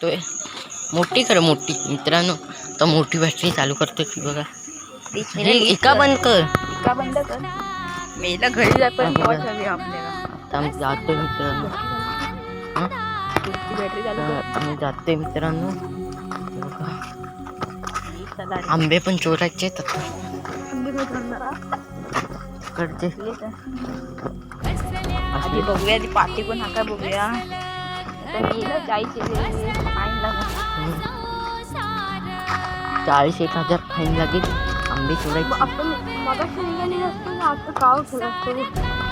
शकतोय मोठी खरं मोठी. मित्रांनो तर मोठी बॅटरी चालू करतोय की बघा. एका बंद कर. का बंद कर. मेला घरी आता आम्ही जातोय मित्रांनो. हं? तर आम्ही जातोय मित्रांनो. कर. आंबे पण चोरायचे आहेत आता. आंबे पण खाणार. कडचे ले तर. आधी बघूया ती पाठी पण हाका बघूया. आता मेला जायचे चाळीस एक हजार फाईन लागेल आंबे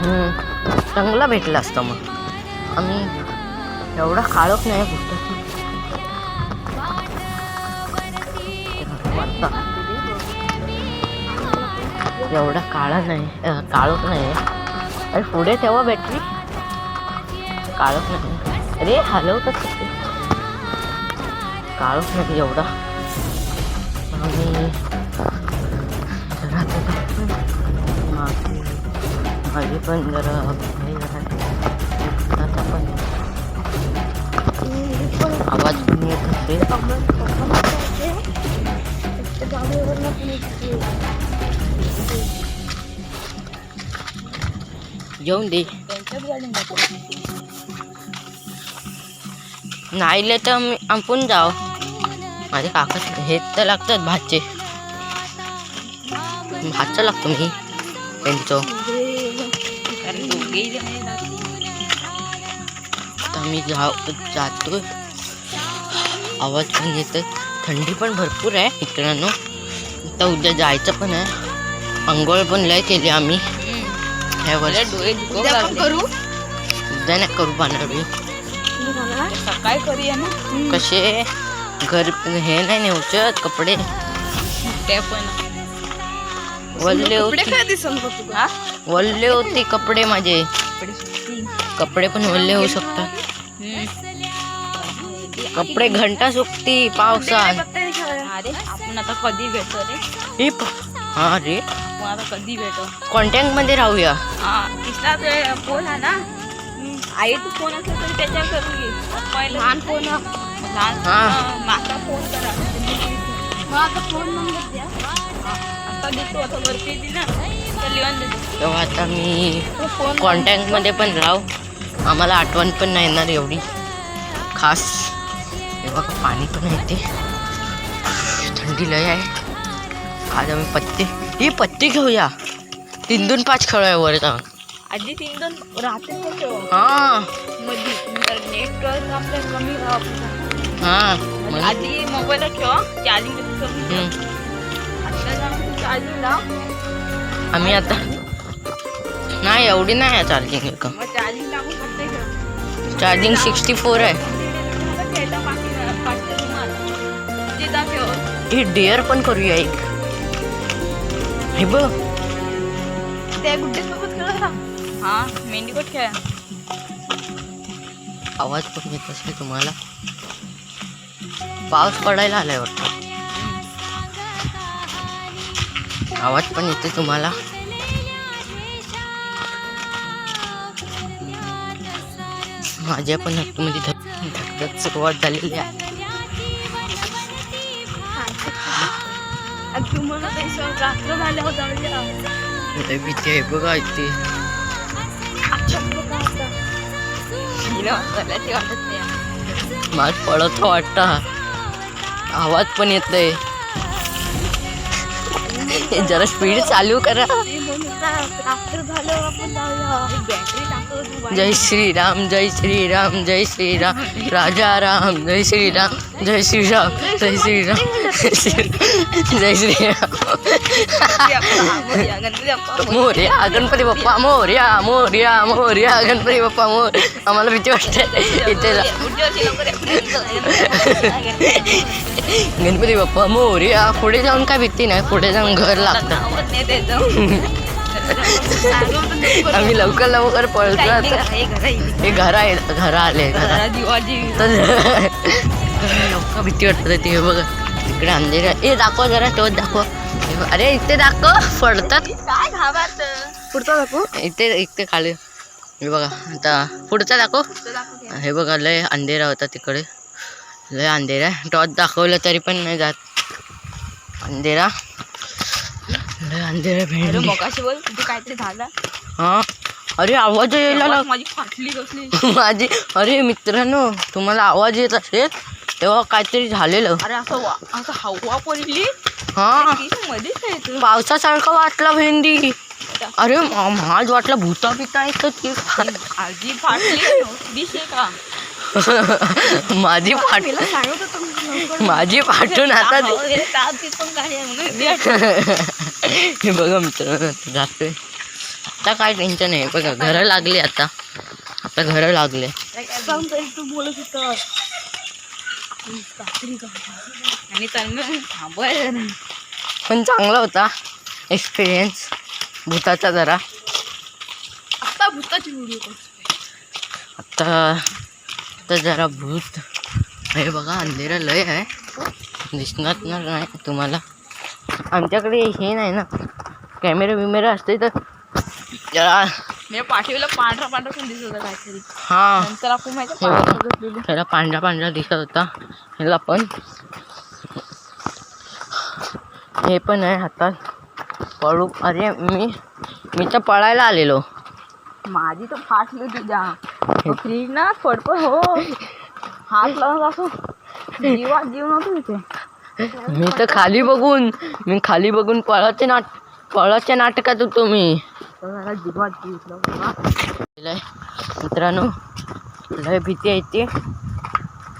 हम्म, चांगला भेटला असता मग. आम्ही एवढा काळोख नाही फक्त. एवढा काळा नाही अं, काळोख नाही अरे पुढे तेव्हा बॅटरी काळोख नाही. अरे हलवतात कसे काळोख नाही एवढा आणि जरा आता मागे माझे पण जरा हे जरा आता पण आवाज पण येत असेल जेवून दे त्यांच्याच गाडीने जातो नाही तर आम्ही आपण जाऊ माझे काका हे तर लागतात भातचे. भातचं लागतो मी. त्यांचं. तर आम्ही जाऊ जातोय. आवाज पण येतोय. थंडी पण भरपूर आहे मित्रांनो. तर उद्या जायचं पण आहे. आंघोळ पण लय केली आम्ही. डोळे. करू? उद्या नाही करू पाहणार मी सकाळी करूया ना? कसे? घर हे नाही नेऊचत कपडे. ते पण. वल्ले कपडे होते. हा? वल्ले होते कपडे माझे. कपडे पण वल्ले होऊ शकतात. कपडे घंटा सुकती पावसात. अरे आपण आता कधी भेटतो रे? ही आता कधी भेटो? कॉन्टॅक्टमध्ये राहूया. हा फोन ना आई तू फोन असला तरी त्याच्यावर करून घे. पप्पाला लहान फोन. माझा फोन करा माझा फोन नंबर द्या आता देतो आता वरती येते ना तर लिहून देतो तेव्हा आता मी फोन कॉन्टॅक्टमध्ये पण राहू. आम्हाला आठवण पण नाही येणार एवढी. खास. हे बघा पाणी पण येते थंडी लय आहे. आज आम्ही पत्ते. ही पत्ती घेऊया. तीन दोन पाच खेळूया वर जाऊन आधी तीन दोन ठेव हा. नेटवर्क आपल्या कमी राहू आधी मोबाईल ठेव चार्जिंग चार्जिंग लाव. आम्ही आता नाही एवढी नाही आहे चार्जिंग का मग चार्जिंग सिक्स्टी फोर आहे. ही डेअर पण करूया एक. हे बघ. त्या गुड्डेसोबत हा मेंढीकोट खेळा. आवाज पण येत असेल तुम्हाला. पाऊस पडायला आलाय वाटतं. आवाज पण येते तुम्हाला. माझ्या पण हातमध्ये धक धकधक सुरुवात झालेली आहे. लय भीती बघा इथे. वाटत नाही पडत हो वाटतं. आवाज पण येतोय. जरा स्पीड चालू करा. जय श्रीराम जय श्रीराम जय श्रीराम. राजा राम जय श्रीराम जय श्रीराम जय श्रीराम. जय श्री- जय श्रीराम. मोर्या गणपती बाप्पा मोर्या मोर्या मोर्या गणपती बाप्पा मोर. आम्हाला भीती वाटते. इथे. गणपती बाप्पा मोर्या. पुढे जाऊन काय भीती नाही. पुढे जाऊन घर लागतं. आम्ही लवकर लवकर पळतो आता. हे घर आहे घर आले तर लवकर भीती वाटत ते हे बघा. इकडे अंधेर ए दाखव जरा तो दाखव. हे. अरे इथे दाखव. पडतात. काय घाबरत पुढचा दाखव. इथे इथे खाली. हे बघा आता पुढचा दाखव. हे बघा लय अंधेरा होता तिकडे. लय अंधेरा टॉर्च दाखवलं तरी पण नाही जात. अंधेरा. अंधेरा मगाशी बोल तिथे काहीतरी झालं. हा? अरे आवाज यायला माझी फाटली कसली. माझी अरे मित्रांनो तुम्हाला आवाज येत असेल तेव्हा काहीतरी झालेलं. अरे असं वा असं हवा पडली. हा? ती मध्येच आहे तू. पावसासारखं वाटला भेंडी. अरे मा- माझ वाटला भूता बिता येतं की आजी फाटली दिसे का? माझी फाट तिला सांगत होतो मी लवकर माझी फाटून आता तापची पण काय आहे म्हणून. मी हे बघा मित्रांनो जातोय. आता काय टेन्शन आहे? बघा घरं लागली आता. आता घरं लागले. तू बोलत होता आणि. पण चांगला होता एक्सपिरियन्स भूताचा जरा. आता भूताची व्हिडिओ आता आता जरा भूत. हे बघा अंधेरा लय आहे. दिसणार ना नाही तुम्हाला. आमच्याकडे हे नाही ना. कॅमेरा बिमेरा असते तर जरा मी पाठीला पांढरा पांढरा पण दिसत होता काहीतरी. हां. नंतर आपण माहिती त्याला पांढरा पांढरा दिसत होता. ह्याला पण हे पण आहे हातात पळू. अरे मी मी तर पळायला आलेलो. माझी तर फाटली तुझ्या. फ्रीज ना फडफड हो. हात लावून असं. जीवा जीव नव्हतं तिथे मी तर खाली बघून मी खाली बघून पळाचे नाट पळाच्या नाटकात होतो मी. मित्रांनो लय भीती येते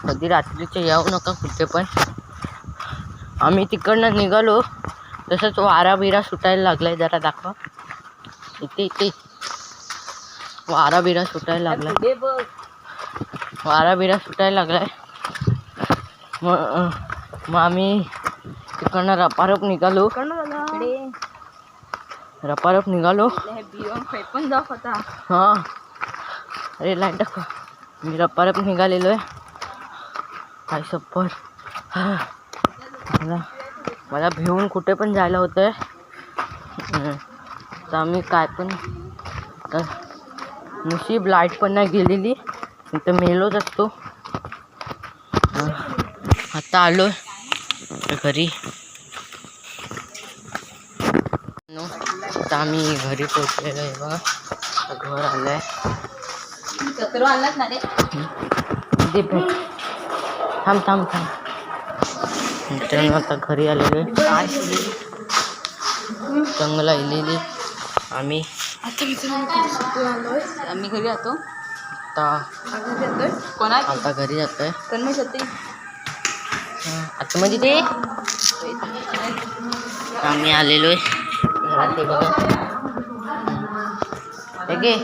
कधी रात्रीचे येऊ नका कुठे पण. आम्ही तिकडनं निघालो तसंच वारा बिरा सुटायला लागलाय जरा दाखवा. इथे इथे. वारा बिरा सुटायला लागलाय. वारा बिरा सुटायला लागलाय. मग मग आम्ही तिकडनं रपारप निघालो. रपारप निघालो. पण आता हां. अरे लाइट दाखव. मी रपारप निघालेलो आहे काय सप्पर मला मला भिवून कुठे पण जायला होतं आहे तर आम्ही काय पण तर नशीब लाइट पण नाही गेलेली. तर मेलोच असतो. आता आलो आहे घरी. नो आता आम्ही घरी पोचलेलो आहे बघा. आता घर आलं आहे चक्र आणलाच ना रे दे भेट थांब थांब थांब. मित्रांनो आता घरी आलेलो आहे. चांगला इलेली आम्ही. आता मित्रांनो किती सुकून आलोय? आम्ही घरी जातो. आता आम्ही येतोय कोणाची? आता घरी जातो आहे तन्मय सत्ती आता म्हणजे ते आम्ही आलेलो आहे घरात ते बघा. हे